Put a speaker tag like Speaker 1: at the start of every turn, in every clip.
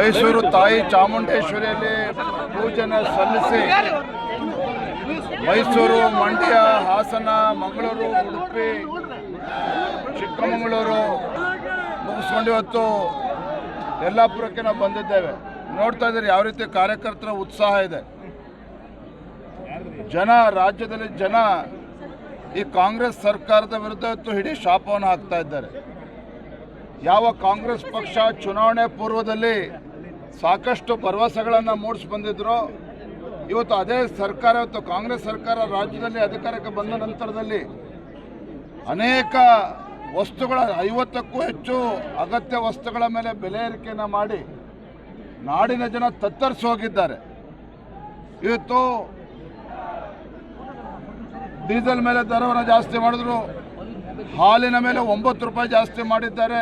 Speaker 1: ಮೈಸೂರು ತಾಯಿ ಚಾಮುಂಡೇಶ್ವರಿಯಲ್ಲಿ ಪೂಜನೆ ಸಲ್ಲಿಸಿ ಮೈಸೂರು ಮಂಡ್ಯ, ಹಾಸನ, ಮಂಗಳೂರು, ಉಡುಪಿ, ಚಿಕ್ಕಮಗಳೂರು ಮುಗಿಸ್ಕೊಂಡು ಇವತ್ತು ಯಲ್ಲಾಪುರಕ್ಕೆ ನಾವು ಬಂದಿದ್ದೇವೆ. ನೋಡ್ತಾ ಇದ್ದೀರಿ ಯಾವ ರೀತಿ ಕಾರ್ಯಕರ್ತರ ಉತ್ಸಾಹ ಇದೆ. ಜನ, ರಾಜ್ಯದಲ್ಲಿ ಜನ ಈ ಕಾಂಗ್ರೆಸ್ ಸರ್ಕಾರದ ವಿರುದ್ಧ ಇವತ್ತು ಇಡೀ ಶಾಪವನ್ನು ಹಾಕ್ತಾ ಇದ್ದಾರೆ. ಯಾವ ಕಾಂಗ್ರೆಸ್ ಪಕ್ಷ ಚುನಾವಣೆ ಪೂರ್ವದಲ್ಲಿ ಸಾಕಷ್ಟು ಭರವಸೆಗಳನ್ನು ಮೂಡಿಸಿ ಬಂದಿದ್ರು. ಇವತ್ತು ಅದೇ ಸರ್ಕಾರ, ಇವತ್ತು ಕಾಂಗ್ರೆಸ್ ಸರ್ಕಾರ ರಾಜ್ಯದಲ್ಲಿ ಅಧಿಕಾರಕ್ಕೆ ಬಂದ ನಂತರದಲ್ಲಿ ಅನೇಕ ವಸ್ತುಗಳ, ಐವತ್ತಕ್ಕೂ ಹೆಚ್ಚು ಅಗತ್ಯ ವಸ್ತುಗಳ ಮೇಲೆ ಬೆಲೆ ಏರಿಕೆಯನ್ನು ಮಾಡಿ ನಾಡಿನ ಜನ ತತ್ತರಿಸಿ ಹೋಗಿದ್ದಾರೆ. ಇವತ್ತು ಡೀಸೆಲ್ ಮೇಲೆ ದರವನ್ನು ಜಾಸ್ತಿ ಮಾಡಿದ್ರು, ಹಾಲಿನ ಮೇಲೆ ಒಂಬತ್ತು ರೂಪಾಯಿ ಜಾಸ್ತಿ ಮಾಡಿದ್ದಾರೆ.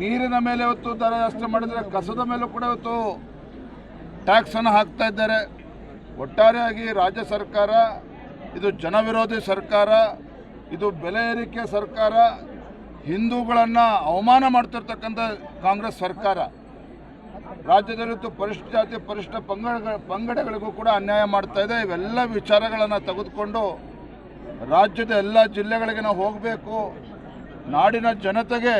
Speaker 1: ನೀರಿನ ಮೇಲೆ ಇವತ್ತು ದರ ಜಾಸ್ತಿ ಮಾಡಿದರೆ ಕಸದ ಮೇಲೂ ಕೂಡ ಇವತ್ತು ಟ್ಯಾಕ್ಸನ್ನು ಹಾಕ್ತಾ ಇದ್ದಾರೆ. ಒಟ್ಟಾರೆಯಾಗಿ ರಾಜ್ಯ ಸರ್ಕಾರ, ಇದು ಜನವಿರೋಧಿ ಸರ್ಕಾರ, ಇದು ಬೆಲೆ ಏರಿಕೆ ಸರ್ಕಾರ, ಹಿಂದೂಗಳನ್ನು ಅವಮಾನ ಮಾಡ್ತಿರ್ತಕ್ಕಂಥ ಕಾಂಗ್ರೆಸ್ ಸರ್ಕಾರ. ರಾಜ್ಯದಲ್ಲಿತ್ತು ಪರಿಶಿಷ್ಟ ಜಾತಿ ಪರಿಶಿಷ್ಟ ಪಂಗಡ ಪಂಗಡಗಳಿಗೂ ಕೂಡ ಅನ್ಯಾಯ ಮಾಡ್ತಾ ಇದೆ. ಇವೆಲ್ಲ ವಿಚಾರಗಳನ್ನು ತೆಗೆದುಕೊಂಡು ರಾಜ್ಯದ ಎಲ್ಲ ಜಿಲ್ಲೆಗಳಿಗೆ ನಾವು ಹೋಗಬೇಕು. ನಾಡಿನ ಜನತೆಗೆ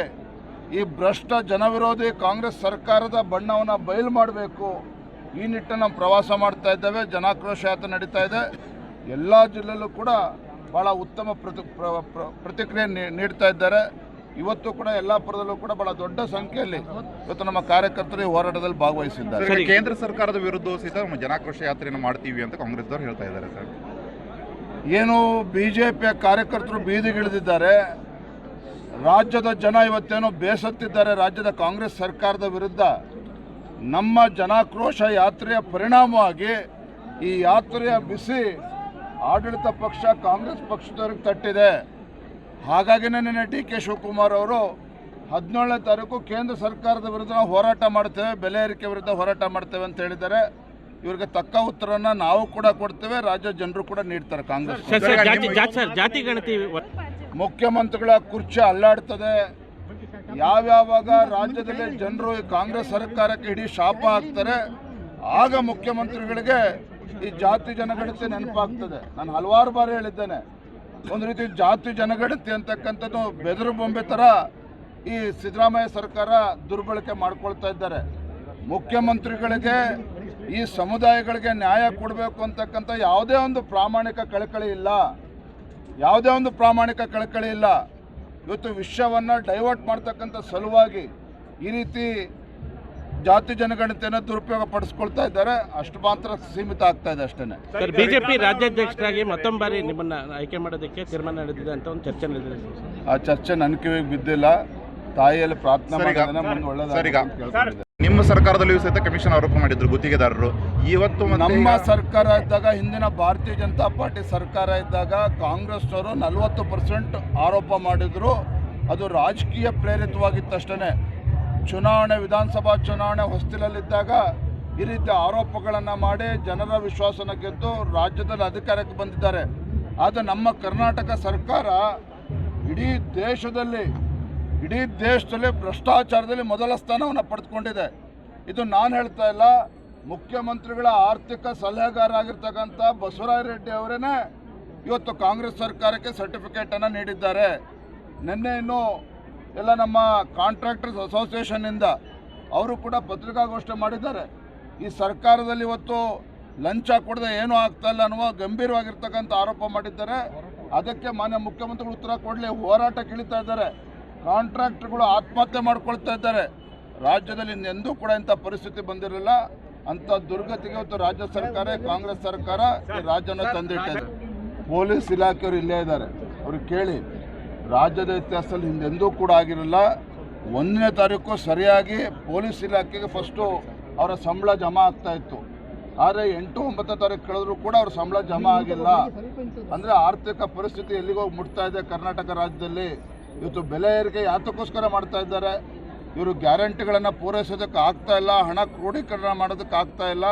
Speaker 1: ಈ ಭ್ರಷ್ಟ ಜನವಿರೋಧಿ ಕಾಂಗ್ರೆಸ್ ಸರ್ಕಾರದ ಬಣ್ಣವನ್ನು ಬಯಲು ಮಾಡಬೇಕು. ಈ ನಿಟ್ಟಿನಲ್ಲಿ ನಾವು ಪ್ರವಾಸ ಮಾಡ್ತಾ ಇದ್ದೇವೆ ಜನಾಕ್ರೋಶ ಯಾತ್ರೆ ನಡೀತಾ ಇದೆ. ಎಲ್ಲ ಜಿಲ್ಲೆಯಲ್ಲೂ ಕೂಡ ಭಾಳ ಉತ್ತಮ ಪ್ರತಿ ಪ್ರ- ಪ್ರ- ಪ್ರತಿಕ್ರಿಯೆ ನೀಡ್ತಾ ಇದ್ದಾರೆ. ಇವತ್ತು ಕೂಡ ಯಲ್ಲಾಪುರದಲ್ಲೂ ಕೂಡ ಬಹಳ ದೊಡ್ಡ ಸಂಖ್ಯೆಯಲ್ಲಿ ಇವತ್ತು ನಮ್ಮ ಕಾರ್ಯಕರ್ತರು ಈ ಹೋರಾಟದಲ್ಲಿ ಭಾಗವಹಿಸಿದ್ದಾರೆ.
Speaker 2: ಕೇಂದ್ರ ಸರ್ಕಾರದ ವಿರುದ್ಧ ಸಹಿತ ನಮ್ಮ ಜನಾಕ್ರೋಶ ಯಾತ್ರೆಯನ್ನು ಮಾಡ್ತೀವಿ ಅಂತ ಕಾಂಗ್ರೆಸ್ದವ್ರು ಹೇಳ್ತಾ ಇದ್ದಾರೆ ಸರ್.
Speaker 1: ಏನು ಬಿ ಜೆ ಪಿಯ ಕಾರ್ಯಕರ್ತರು ಬೀದಿಗಿಳಿದಿದ್ದಾರೆ. ರಾಜ್ಯದ ಜನ ಇವತ್ತೇನೋ ಬೇಸತ್ತಿದ್ದಾರೆ. ರಾಜ್ಯದ ಕಾಂಗ್ರೆಸ್ ಸರ್ಕಾರದ ವಿರುದ್ಧ ನಮ್ಮ ಜನಾಕ್ರೋಶ ಯಾತ್ರೆಯ ಪರಿಣಾಮವಾಗಿ ಈ ಯಾತ್ರೆಯ ಬಿಸಿ ಆಡಳಿತ ಪಕ್ಷ ಕಾಂಗ್ರೆಸ್ ಪಕ್ಷದವ್ರಿಗೆ ತಟ್ಟಿದೆ. ಹಾಗಾಗಿನೇ ನಿನ್ನೆ ಡಿ ಕೆ ಶಿವಕುಮಾರ್ ಅವರು ಹದಿನೇಳನೇ ತಾರೀಕು ಕೇಂದ್ರ ಸರ್ಕಾರದ ವಿರುದ್ಧ ನಾವು ಹೋರಾಟ ಮಾಡ್ತೇವೆ, ಬೆಲೆ ಏರಿಕೆ ವಿರುದ್ಧ ಹೋರಾಟ ಮಾಡ್ತೇವೆ ಅಂತ ಹೇಳಿದ್ದಾರೆ. ಇವರಿಗೆ ತಕ್ಕ ಉತ್ತರನ ನಾವು ಕೂಡ ಕೊಡ್ತೇವೆ ರಾಜ್ಯ ಜನರು ಕೂಡ ನೀಡ್ತಾರೆ ಕಾಂಗ್ರೆಸ್.
Speaker 3: ಜಾತಿ ಗಣತಿ
Speaker 1: ಮುಖ್ಯಮಂತ್ರಿಗಳ ಕುರ್ಚಿ ಅಲ್ಲಾಡ್ತದೆ. ಯಾವ್ಯಾವಾಗ ರಾಜ್ಯದಲ್ಲಿ ಜನರು ಕಾಂಗ್ರೆಸ್ ಸರ್ಕಾರಕ್ಕೆ ಇಡೀ ಶಾಪ ಹಾಕ್ತಾರೆ, ಆಗ ಮುಖ್ಯಮಂತ್ರಿಗಳಿಗೆ ಈ ಜಾತಿ ಜನಗಣತಿ ನೆನಪಾಗ್ತದೆ. ನಾನು ಹಲವಾರು ಬಾರಿ ಹೇಳಿದ್ದೇನೆ, ಒಂದು ರೀತಿ ಜಾತಿ ಜನಗಣತಿ ಅಂತಕ್ಕಂಥದ್ದು ಬೆದರು ಬೊಂಬೆ ಥರ ಈ ಸಿದ್ದರಾಮಯ್ಯ ಸರ್ಕಾರ ದುರ್ಬಳಕೆ ಮಾಡ್ಕೊಳ್ತಾ ಇದ್ದಾರೆ. ಮುಖ್ಯಮಂತ್ರಿಗಳಿಗೆ ಈ ಸಮುದಾಯಗಳಿಗೆ ನ್ಯಾಯ ಕೊಡಬೇಕು ಅಂತಕ್ಕಂಥ ಯಾವುದೇ ಒಂದು ಪ್ರಾಮಾಣಿಕ ಕಳಕಳಿ ಇಲ್ಲ. ಯಾವುದೇ ಒಂದು ಪ್ರಾಮಾಣಿಕ ಕಳಕಳಿ ಇಲ್ಲ. ಇವತ್ತು ವಿಷಯವನ್ನು ಡೈವರ್ಟ್ ಮಾಡ್ತಕ್ಕಂಥ ಸಲುವಾಗಿ ಈ ರೀತಿ ಜಾತಿ ಜನಗಣತಿಯನ್ನು ದುರುಪಯೋಗ ಪಡಿಸ್ಕೊಳ್ತಾ ಇದ್ದಾರೆ. ಅಷ್ಟು ಮಾತ್ರ ಸೀಮಿತ ಆಗ್ತಾ ಇದೆ ಅಷ್ಟೇ
Speaker 3: ಸರ್ ಬಿಜೆಪಿ ರಾಜ್ಯಾಧ್ಯಕ್ಷರಾಗಿ ಮತ್ತೊಂದು ಬಾರಿ ನಿಮ್ಮನ್ನ ಆಯ್ಕೆ ಮಾಡೋದಕ್ಕೆ ತೀರ್ಮಾನ ನಡೆದಿದೆ ಅಂತ ಒಂದು ಚರ್ಚೆ ನಡೆದಿದೆ. ಸರ್.
Speaker 1: ಆ ಚರ್ಚೆ ನನ್ನ ಕಿವಿಗೆ ಬಿದ್ದಿಲ್ಲ. ತಾಯಿಯಲ್ಲಿ ಪ್ರಾರ್ಥನೆ
Speaker 2: ಸರ್, ಈಗ-
Speaker 1: ಮಾಡಿದ್ರೆ ಮುಂದೆ
Speaker 2: ಸರ್, ಈಗ-
Speaker 1: ಒಳ್ಳೇದಾಗಲಿ ಅಂತ ಕೇಳ್ಕೊಂಡಿದ್ದೆ.
Speaker 2: ನಿಮ್ಮ ಸರ್ಕಾರದಲ್ಲಿಯೂ ಸಹಿತ ಕಮಿಷನ್ ಆರೋಪ ಮಾಡಿದ್ರು ಗುತ್ತಿಗೆದಾರರು. ಇವತ್ತು ಮತ್ತೆ
Speaker 1: ನಮ್ಮ
Speaker 2: ಈಗ-
Speaker 1: ಸರ್ಕಾರ ಇದ್ದಾಗ ಹಿಂದಿನ ಭಾರತೀಯ ಜನತಾ ಪಾರ್ಟಿ ಸರ್ಕಾರ ಇದ್ದಾಗ ಕಾಂಗ್ರೆಸ್ನವರು ನಲವತ್ತು ಪರ್ಸೆಂಟ್ ಆರೋಪ ಮಾಡಿದ್ರು. ಅದು ರಾಜಕೀಯ ಪ್ರೇರಿತವಾಗಿತ್ತಷ್ಟೇ ಚುನಾವಣೆ ವಿಧಾನಸಭಾ ಚುನಾವಣೆ ಹೊಸ್ತಿಲಲ್ಲಿದ್ದಾಗ ಈ ರೀತಿ ಆರೋಪಗಳನ್ನು ಮಾಡಿ ಜನರ ವಿಶ್ವಾಸನ ಗೆದ್ದು ರಾಜ್ಯದಲ್ಲಿ ಅಧಿಕಾರಕ್ಕೆ ಬಂದಿದ್ದಾರೆ. ಆದರೆ ನಮ್ಮ ಕರ್ನಾಟಕ ಸರ್ಕಾರ ಇಡೀ ದೇಶದಲ್ಲಿ ಇಡೀ ದೇಶದಲ್ಲಿ ಭ್ರಷ್ಟಾಚಾರದಲ್ಲಿ ಮೊದಲ ಸ್ಥಾನವನ್ನು ಪಡೆದುಕೊಂಡಿದೆ. ಇದು ನಾನು ಹೇಳ್ತಾ ಇಲ್ಲ. ಮುಖ್ಯಮಂತ್ರಿಗಳ ಆರ್ಥಿಕ ಸಲಹೆಗಾರ ಆಗಿರ್ತಕ್ಕಂಥ ಬಸವರಾಜ ರೆಡ್ಡಿ ಅವರೇ ಇವತ್ತು ಕಾಂಗ್ರೆಸ್ ಸರ್ಕಾರಕ್ಕೆ ಸರ್ಟಿಫಿಕೇಟನ್ನು ನೀಡಿದ್ದಾರೆ. ನಿನ್ನೆ ಇನ್ನು ಎಲ್ಲ ನಮ್ಮ ಕಾಂಟ್ರಾಕ್ಟರ್ಸ್ ಅಸೋಸಿಯೇಷನ್ನಿಂದ ಅವರು ಕೂಡ ಪತ್ರಿಕಾಗೋಷ್ಠಿ ಮಾಡಿದ್ದಾರೆ. ಈ ಸರ್ಕಾರದಲ್ಲಿ ಇವತ್ತು ಲಂಚ ಕೊಡದೆ ಏನೂ ಆಗ್ತಾ ಇಲ್ಲ ಅನ್ನುವ ಗಂಭೀರವಾಗಿರ್ತಕ್ಕಂಥ ಆರೋಪ ಮಾಡಿದ್ದಾರೆ. ಅದಕ್ಕೆ ಮಾನ್ಯ ಮುಖ್ಯಮಂತ್ರಿಗಳು ಉತ್ತರ ಕೊಡಲಿ. ಹೋರಾಟ ಇಳಿತಾ ಇದ್ದಾರೆ. ಕಾಂಟ್ರಾಕ್ಟರ್ಗಳು ಆತ್ಮಹತ್ಯೆ ಮಾಡ್ಕೊಳ್ತಾ ಇದ್ದಾರೆ. ರಾಜ್ಯದಲ್ಲಿ ಎಂದೂ ಕೂಡ ಇಂಥ ಪರಿಸ್ಥಿತಿ ಬಂದಿರಲಿಲ್ಲ. ಅಂಥ ದುರ್ಗತಿಗೆ ಇವತ್ತು ರಾಜ್ಯ ಸರ್ಕಾರ, ಕಾಂಗ್ರೆಸ್ ಸರ್ಕಾರ ರಾಜ್ಯನ ತಂದಿಟ್ಟಿದೆ. ಪೊಲೀಸ್ ಇಲಾಖೆಯವರು ಇಲ್ಲೇ ಇದ್ದಾರೆ. ಅವ್ರಿಗೆ ಕೇಳಿ, ರಾಜ್ಯದ ಇತಿಹಾಸದಲ್ಲಿ ಹಿಂದೆಂದೂ ಕೂಡ ಆಗಿರಲಿಲ್ಲ. ಒಂದನೇ ತಾರೀಕು ಸರಿಯಾಗಿ ಪೊಲೀಸ್ ಇಲಾಖೆಗೆ ಫಸ್ಟು ಅವರ ಸಂಬಳ ಜಮಾ ಆಗ್ತಾ ಇತ್ತು. ಆದರೆ ಎಂಟು ಒಂಬತ್ತನೇ ತಾರೀಕು ಕಳೆದ್ರು ಕೂಡ ಅವ್ರ ಸಂಬಳ ಜಮಾ ಆಗಿಲ್ಲ. ಅಂದರೆ ಆರ್ಥಿಕ ಪರಿಸ್ಥಿತಿ ಎಲ್ಲಿಗೋಗಿ ಮುಟ್ತಾ ಇದೆ ಕರ್ನಾಟಕ ರಾಜ್ಯದಲ್ಲಿ? ಇವತ್ತು ಬೆಲೆ ಏರಿಕೆ ಯಾತಕ್ಕೋಸ್ಕರ ಮಾಡ್ತಾ ಇದ್ದಾರೆ? ಇವರು ಗ್ಯಾರಂಟಿಗಳನ್ನು ಪೂರೈಸೋದಕ್ಕೆ ಆಗ್ತಾ ಇಲ್ಲ, ಹಣ ಕ್ರೋಢೀಕರಣ ಮಾಡೋದಕ್ಕೆ ಆಗ್ತಾ ಇಲ್ಲ.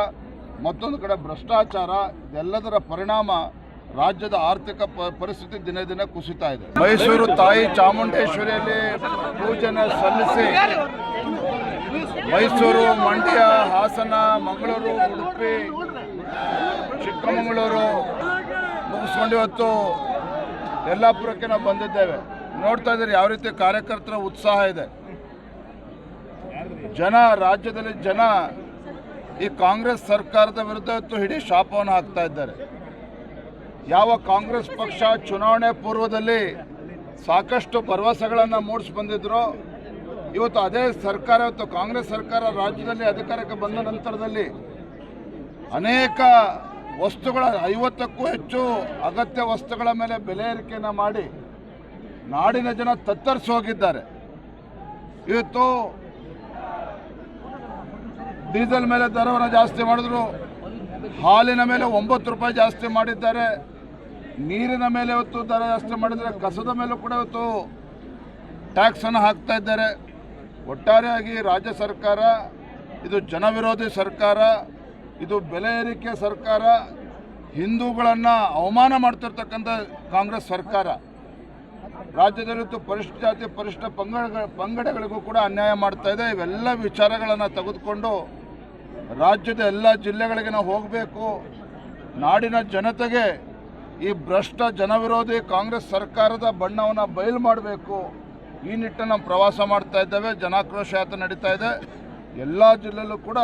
Speaker 1: ಮತ್ತೊಂದು ಕಡೆ ಭ್ರಷ್ಟಾಚಾರ, ಇದೆಲ್ಲದರ ಪರಿಣಾಮ ರಾಜ್ಯದ ಆರ್ಥಿಕ ಪರಿಸ್ಥಿತಿ ದಿನೇ ದಿನೇ ಕುಸಿತಾ ಇದೆ. ಮೈಸೂರು ತಾಯಿ ಚಾಮುಂಡೇಶ್ವರಿಯಲ್ಲಿ ಪೂಜೆನ ಸಲ್ಲಿಸಿ ಮೈಸೂರು ಮಂಡ್ಯ, ಹಾಸನ, ಮಂಗಳೂರು, ಉಡುಪಿ, ಚಿಕ್ಕಮಗಳೂರು ಮುಗಿಸ್ಕೊಂಡು ಇವತ್ತು ಯಲ್ಲಾಪುರಕ್ಕೆ ನಾವು ಬಂದಿದ್ದೇವೆ. ನೋಡ್ತಾ ಇದ್ದಾರೆ, ಯಾವ ರೀತಿ ಕಾರ್ಯಕರ್ತರ ಉತ್ಸಾಹ ಇದೆ. ಜನ, ರಾಜ್ಯದಲ್ಲಿ ಜನ ಈ ಕಾಂಗ್ರೆಸ್ ಸರ್ಕಾರದ ವಿರುದ್ಧ ಇವತ್ತು ಶಾಪವನ್ನು ಹಾಕ್ತಾ ಇದ್ದಾರೆ. ಯಾವ ಕಾಂಗ್ರೆಸ್ ಪಕ್ಷ ಚುನಾವಣೆ ಪೂರ್ವದಲ್ಲಿ ಸಾಕಷ್ಟು ಭರವಸೆಗಳನ್ನು ಮೂಡಿಸಿ ಬಂದಿದ್ರು, ಇವತ್ತು ಅದೇ ಸರ್ಕಾರ, ಇವತ್ತು ಕಾಂಗ್ರೆಸ್ ಸರ್ಕಾರ ರಾಜ್ಯದಲ್ಲಿ ಅಧಿಕಾರಕ್ಕೆ ಬಂದ ನಂತರದಲ್ಲಿ ಅನೇಕ ವಸ್ತುಗಳ ಐವತ್ತಕ್ಕೂ ಹೆಚ್ಚು ಅಗತ್ಯ ವಸ್ತುಗಳ ಮೇಲೆ ಬೆಲೆ ಏರಿಕೆಯನ್ನು ಮಾಡಿ ನಾಡಿನ ಜನ ತತ್ತರಿಸಿ ಹೋಗಿದ್ದಾರೆ. ಇವತ್ತು ಡೀಸೆಲ್ ಮೇಲೆ ದರವನ್ನು ಜಾಸ್ತಿ ಮಾಡಿದ್ರು. ಹಾಲಿನ ಮೇಲೆ ಒಂಬತ್ತು ರೂಪಾಯಿ ಜಾಸ್ತಿ ಮಾಡಿದ್ದಾರೆ. ನೀರಿನ ಮೇಲೆ ಇವತ್ತು ದರ ಜಾಸ್ತಿ ಮಾಡಿದರೆ ಕಸದ ಮೇಲೂ ಕೂಡ ಇವತ್ತು ಟ್ಯಾಕ್ಸನ್ನು ಹಾಕ್ತಾ ಇದ್ದಾರೆ. ಒಟ್ಟಾರೆಯಾಗಿ ರಾಜ್ಯ ಸರ್ಕಾರ, ಇದು ಜನವಿರೋಧಿ ಸರ್ಕಾರ, ಇದು ಬೆಲೆ ಏರಿಕೆ ಸರ್ಕಾರ, ಹಿಂದೂಗಳನ್ನು ಅವಮಾನ ಮಾಡ್ತಿರ್ತಕ್ಕಂಥ ಕಾಂಗ್ರೆಸ್ ಸರ್ಕಾರ. ರಾಜ್ಯದಲ್ಲಿ ಇವತ್ತು ಪರಿಶಿಷ್ಟ ಜಾತಿ ಪರಿಶಿಷ್ಟ ಪಂಗಡ ಪಂಗಡಗಳಿಗೂ ಕೂಡ ಅನ್ಯಾಯ ಮಾಡ್ತಾ ಇದೆ. ಇವೆಲ್ಲ ವಿಚಾರಗಳನ್ನು ತೆಗೆದುಕೊಂಡು ರಾಜ್ಯದ ಎಲ್ಲ ಜಿಲ್ಲೆಗಳಿಗೆ ನಾವು ಹೋಗಬೇಕು. ನಾಡಿನ ಜನತೆಗೆ ಈ ಭ್ರಷ್ಟ ಜನವಿರೋಧಿ ಕಾಂಗ್ರೆಸ್ ಸರ್ಕಾರದ ಬಣ್ಣವನ್ನು ಬಯಲು ಮಾಡಬೇಕು. ಈ ನಿಟ್ಟಿನಲ್ಲಿ ನಾವು ಪ್ರವಾಸ ಮಾಡ್ತಾ ಇದ್ದೇವೆ. ಜನಾಕ್ರೋಶ ಯಾತ್ರೆ ನಡೀತಾ ಇದೆ. ಎಲ್ಲ ಜಿಲ್ಲೆಯಲ್ಲೂ ಕೂಡ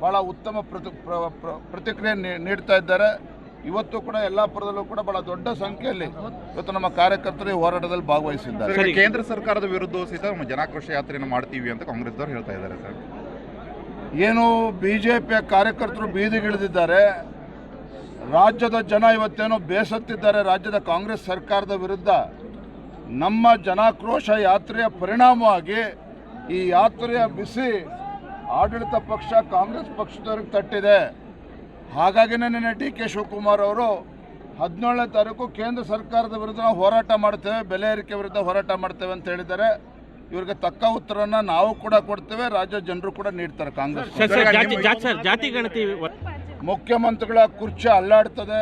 Speaker 1: ಭಾಳ ಉತ್ತಮ ಪ್ರತಿ ಪ್ರ- ಪ್ರ- ಪ್ರತಿಕ್ರಿಯೆ ನೀಡ್ತಾ ಇದ್ದಾರೆ. ಇವತ್ತು ಕೂಡ ಯಲ್ಲಾಪುರದಲ್ಲೂ ಕೂಡ ಬಹಳ ದೊಡ್ಡ ಸಂಖ್ಯೆಯಲ್ಲಿ ಇವತ್ತು ನಮ್ಮ ಕಾರ್ಯಕರ್ತರು ಈ ಹೋರಾಟದಲ್ಲಿ ಭಾಗವಹಿಸಿದ್ದಾರೆ.
Speaker 2: ಸರ್, ಕೇಂದ್ರ ಸರ್ಕಾರದ ವಿರುದ್ಧ ಸಹಿತ ನಮ್ಮ ಜನಾಕ್ರೋಶ ಯಾತ್ರೆಯನ್ನು ಮಾಡ್ತೀವಿ ಅಂತ ಕಾಂಗ್ರೆಸ್ದವ್ರು ಹೇಳ್ತಾ ಇದ್ದಾರೆ ಸರ್.
Speaker 1: ಏನು ಬಿ ಜೆ ಪಿಯ ಕಾರ್ಯಕರ್ತರು ಬೀದಿಗಿಳಿದಿದ್ದಾರೆ. ರಾಜ್ಯದ ಜನ ಇವತ್ತೇನೋ ಬೇಸತ್ತಿದ್ದಾರೆ. ರಾಜ್ಯದ ಕಾಂಗ್ರೆಸ್ ಸರ್ಕಾರದ ವಿರುದ್ಧ ನಮ್ಮ ಜನಾಕ್ರೋಶ ಯಾತ್ರೆಯ ಪರಿಣಾಮವಾಗಿ ಈ ಯಾತ್ರೆಯ ಬಿಸಿ ಆಡಳಿತ ಪಕ್ಷ ಕಾಂಗ್ರೆಸ್ ಪಕ್ಷದವ್ರಿಗೆ ತಟ್ಟಿದೆ. ಹಾಗಾಗಿನೇ ನಿನ್ನೆ ಡಿ ಕೆ ಶಿವಕುಮಾರ್ ಅವರು ಹದಿನೇಳನೇ ತಾರೀಕು ಕೇಂದ್ರ ಸರ್ಕಾರದ ವಿರುದ್ಧ ನಾವು ಹೋರಾಟ ಮಾಡ್ತೇವೆ ಬೆಲೆ ಏರಿಕೆ ವಿರುದ್ಧ ಹೋರಾಟ ಮಾಡ್ತೇವೆ ಅಂತ ಹೇಳಿದ್ದಾರೆ. ಇವರಿಗೆ ತಕ್ಕ ಉತ್ತರನ ನಾವು ಕೂಡ ಕೊಡ್ತೇವೆ ರಾಜ್ಯ ಜನರು ಕೂಡ ನೀಡ್ತಾರೆ ಕಾಂಗ್ರೆಸ್. ಮುಖ್ಯಮಂತ್ರಿಗಳ ಕುರ್ಚಿ ಅಲ್ಲಾಡ್ತದೆ.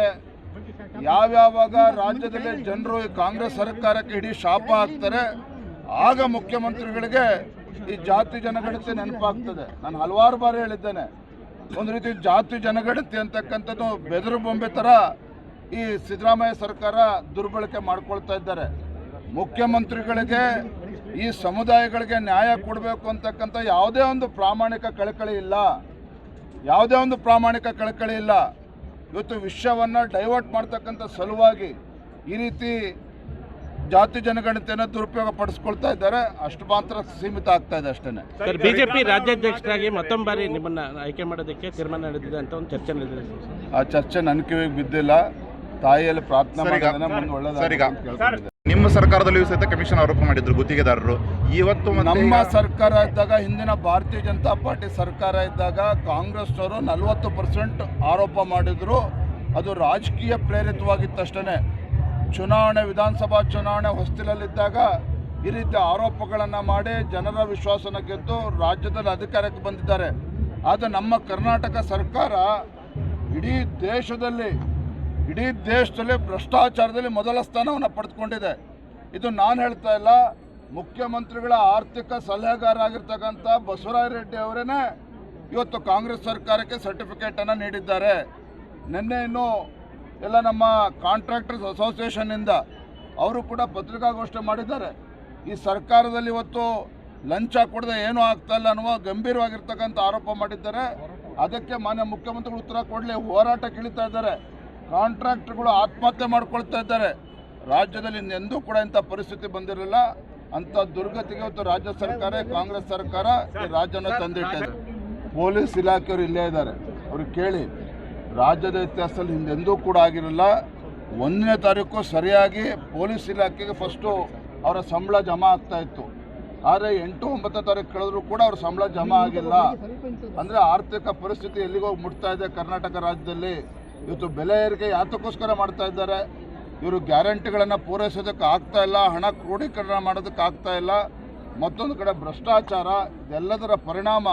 Speaker 1: ಯಾವ್ಯಾವಾಗ ರಾಜ್ಯದಲ್ಲಿ ಜನರು ಈ ಕಾಂಗ್ರೆಸ್ ಸರ್ಕಾರಕ್ಕೆ ಇಡೀ ಶಾಪ ಹಾಕ್ತಾರೆ ಆಗ ಮುಖ್ಯಮಂತ್ರಿಗಳಿಗೆ ಈ ಜಾತಿ ಜನಗಣತಿ ನೆನಪಾಗ್ತದೆ. ನಾನು ಹಲವಾರು ಬಾರಿ ಹೇಳಿದ್ದೇನೆ. ಒಂದು ರೀತಿ ಜಾತಿ ಜನಗಣತಿ ಅಂತಕ್ಕಂಥದ್ದು ಬೆದರು ಬೊಂಬೆ ಥರ ಈ ಸಿದ್ದರಾಮಯ್ಯ ಸರ್ಕಾರ ದುರ್ಬಳಕೆ ಮಾಡ್ಕೊಳ್ತಾ ಇದ್ದಾರೆ. ಮುಖ್ಯಮಂತ್ರಿಗಳಿಗೆ ಈ ಸಮುದಾಯಗಳಿಗೆ ನ್ಯಾಯ ಕೊಡಬೇಕು ಅಂತಕ್ಕಂಥ ಯಾವುದೇ ಒಂದು ಪ್ರಾಮಾಣಿಕ ಕಳಕಳಿ ಇಲ್ಲ. ಯಾವುದೇ ಒಂದು ಪ್ರಾಮಾಣಿಕ ಕಳಕಳಿ ಇಲ್ಲ. ಇವತ್ತು ವಿಷಯವನ್ನು ಡೈವರ್ಟ್ ಮಾಡ್ತಕ್ಕಂಥ ಸಲುವಾಗಿ ಈ ರೀತಿ ಜಾತಿ ಜನಗಣತಿಯನ್ನು ದುರುಪಯೋಗ ಪಡಿಸ್ಕೊಳ್ತಾ ಇದ್ದಾರೆ ಅಷ್ಟು ಮಾತ್ರ ಸೀಮಿತ ಆಗ್ತಾ ಇದೆ ಅಷ್ಟೇ
Speaker 3: ಸರ್ ಬಿಜೆಪಿ ರಾಜ್ಯಾಧ್ಯಕ್ಷರಾಗಿ ಮತ್ತೊಂದು ಬಾರಿ ನಿಮ್ಮನ್ನ ಆಯ್ಕೆ ಮಾಡೋದಕ್ಕೆ ತೀರ್ಮಾನ ನಡೆದಿದೆ ಅಂತ ಒಂದು ಚರ್ಚೆ ನಡೆದಿದೆ ಸರ್.
Speaker 1: ಆ ಚರ್ಚೆ ನನ್ನ ಕಿವಿಗೆ ಬಿದ್ದಿಲ್ಲ. ತಾಯಿಯಲ್ಲಿ ಪ್ರಾರ್ಥನೆ ಮುಂದೆ
Speaker 2: ಸರ್, ಈಗ-
Speaker 1: ಒಳ್ಳೇದಾಗುತ್ತೆ
Speaker 2: ನಿಮ್ಮ ಸರ್ಕಾರದಲ್ಲಿಯೂ ಸಹಿತ ಕಮಿಷನ್ ಆರೋಪ ಮಾಡಿದ್ರು ಗುತ್ತಿಗೆದಾರರು. ಇವತ್ತು ಮತ್ತೆ
Speaker 1: ನಮ್ಮ ಸರ್ಕಾರ ಇದ್ದಾಗ ಹಿಂದಿನ ಭಾರತೀಯ ಜನತಾ ಪಾರ್ಟಿ ಸರ್ಕಾರ ಇದ್ದಾಗ ಕಾಂಗ್ರೆಸ್ನವರು ನಲವತ್ತು ಪರ್ಸೆಂಟ್ ಆರೋಪ ಮಾಡಿದ್ರು. ಅದು ರಾಜಕೀಯ ಪ್ರೇರಿತವಾಗಿತ್ತಷ್ಟೇ ಚುನಾವಣೆ, ವಿಧಾನಸಭಾ ಚುನಾವಣೆ ಹೊಸ್ತಿಲಲ್ಲಿದ್ದಾಗ ಈ ರೀತಿ ಆರೋಪಗಳನ್ನು ಮಾಡಿ ಜನರ ವಿಶ್ವಾಸನ ಗೆದ್ದು ರಾಜ್ಯದಲ್ಲಿ ಅಧಿಕಾರಕ್ಕೆ ಬಂದಿದ್ದಾರೆ. ಆದರೆ ನಮ್ಮ ಕರ್ನಾಟಕ ಸರ್ಕಾರ ಇಡೀ ದೇಶದಲ್ಲಿ ಇಡೀ ದೇಶದಲ್ಲಿ ಭ್ರಷ್ಟಾಚಾರದಲ್ಲಿ ಮೊದಲ ಸ್ಥಾನವನ್ನು ಪಡೆದುಕೊಂಡಿದೆ. ಇದು ನಾನು ಹೇಳ್ತಾ ಇಲ್ಲ. ಮುಖ್ಯಮಂತ್ರಿಗಳ ಆರ್ಥಿಕ ಸಲಹೆಗಾರ ಆಗಿರ್ತಕ್ಕಂಥ ಬಸವರಾಜ ರೆಡ್ಡಿ ಅವರೇ ಇವತ್ತು ಕಾಂಗ್ರೆಸ್ ಸರ್ಕಾರಕ್ಕೆ ಸರ್ಟಿಫಿಕೇಟನ್ನು ನೀಡಿದ್ದಾರೆ. ನಿನ್ನೆ ಇನ್ನು ಎಲ್ಲ ನಮ್ಮ ಕಾಂಟ್ರಾಕ್ಟರ್ಸ್ ಅಸೋಸಿಯೇಷನ್ನಿಂದ ಅವರು ಕೂಡ ಪತ್ರಿಕಾಗೋಷ್ಠಿ ಮಾಡಿದ್ದಾರೆ. ಈ ಸರ್ಕಾರದಲ್ಲಿ ಇವತ್ತು ಲಂಚ ಕೊಡದೆ ಏನೂ ಆಗ್ತಾ ಇಲ್ಲ ಅನ್ನುವ ಗಂಭೀರವಾಗಿರ್ತಕ್ಕಂಥ ಆರೋಪ ಮಾಡಿದ್ದಾರೆ. ಅದಕ್ಕೆ ಮಾನ್ಯ ಮುಖ್ಯಮಂತ್ರಿಗಳು ಉತ್ತರ ಕೊಡಲಿ, ಹೋರಾಟ ಇಳಿತಾ ಇದ್ದಾರೆ. ಕಾಂಟ್ರಾಕ್ಟ್ರುಗಳು ಆತ್ಮಹತ್ಯೆ ಮಾಡ್ಕೊಳ್ತಾ ಇದ್ದಾರೆ. ರಾಜ್ಯದಲ್ಲಿ ಎಂದೂ ಕೂಡ ಇಂಥ ಪರಿಸ್ಥಿತಿ ಬಂದಿರಲಿಲ್ಲ. ಅಂಥ ದುರ್ಗತಿಗೆ ಇವತ್ತು ರಾಜ್ಯ ಸರ್ಕಾರ, ಕಾಂಗ್ರೆಸ್ ಸರ್ಕಾರ ರಾಜ್ಯನ ತಂದಿಟ್ಟಿದೆ. ಪೊಲೀಸ್ ಇಲಾಖೆಯವರು ಇಲ್ಲೇ ಇದ್ದಾರೆ. ಅವ್ರಿಗೆ ಕೇಳಿ ರಾಜ್ಯದ ಇತಿಹಾಸದಲ್ಲಿ ಹಿಂದೆಂದೂ ಕೂಡ ಆಗಿರಲಿಲ್ಲ ಒಂದನೇ ತಾರೀಕು ಸರಿಯಾಗಿ ಪೊಲೀಸ್ ಇಲಾಖೆಗೆ ಫಸ್ಟು ಅವರ ಸಂಬಳ ಜಮಾ ಆಗ್ತಾ ಇತ್ತು. ಆದರೆ ಎಂಟು ಒಂಬತ್ತನೇ ತಾರೀಕು ಕಳೆದರೂ ಕೂಡ ಅವ್ರ ಸಂಬಳ ಜಮಾ ಆಗಿಲ್ಲ. ಅಂದರೆ ಆರ್ಥಿಕ ಪರಿಸ್ಥಿತಿ ಎಲ್ಲಿಗೋಗಿ ಮುಟ್ತಾ ಇದೆ ಕರ್ನಾಟಕ ರಾಜ್ಯದಲ್ಲಿ? ಇವತ್ತು ಬೆಲೆ ಏರಿಕೆ ಯಾತಕ್ಕೋಸ್ಕರ ಮಾಡ್ತಾ ಇದ್ದಾರೆ? ಇವರು ಗ್ಯಾರಂಟಿಗಳನ್ನು ಪೂರೈಸೋದಕ್ಕೆ ಆಗ್ತಾ ಇಲ್ಲ, ಹಣ ಕ್ರೋಢೀಕರಣ ಮಾಡೋದಕ್ಕೆ ಆಗ್ತಾ ಇಲ್ಲ. ಮತ್ತೊಂದು ಕಡೆ ಭ್ರಷ್ಟಾಚಾರ, ಇದೆಲ್ಲದರ ಪರಿಣಾಮ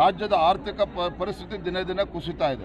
Speaker 1: ರಾಜ್ಯದ ಆರ್ಥಿಕ ಪರಿಸ್ಥಿತಿ ದಿನೇ ದಿನೇ ಕುಸಿತಾ ಇದೆ.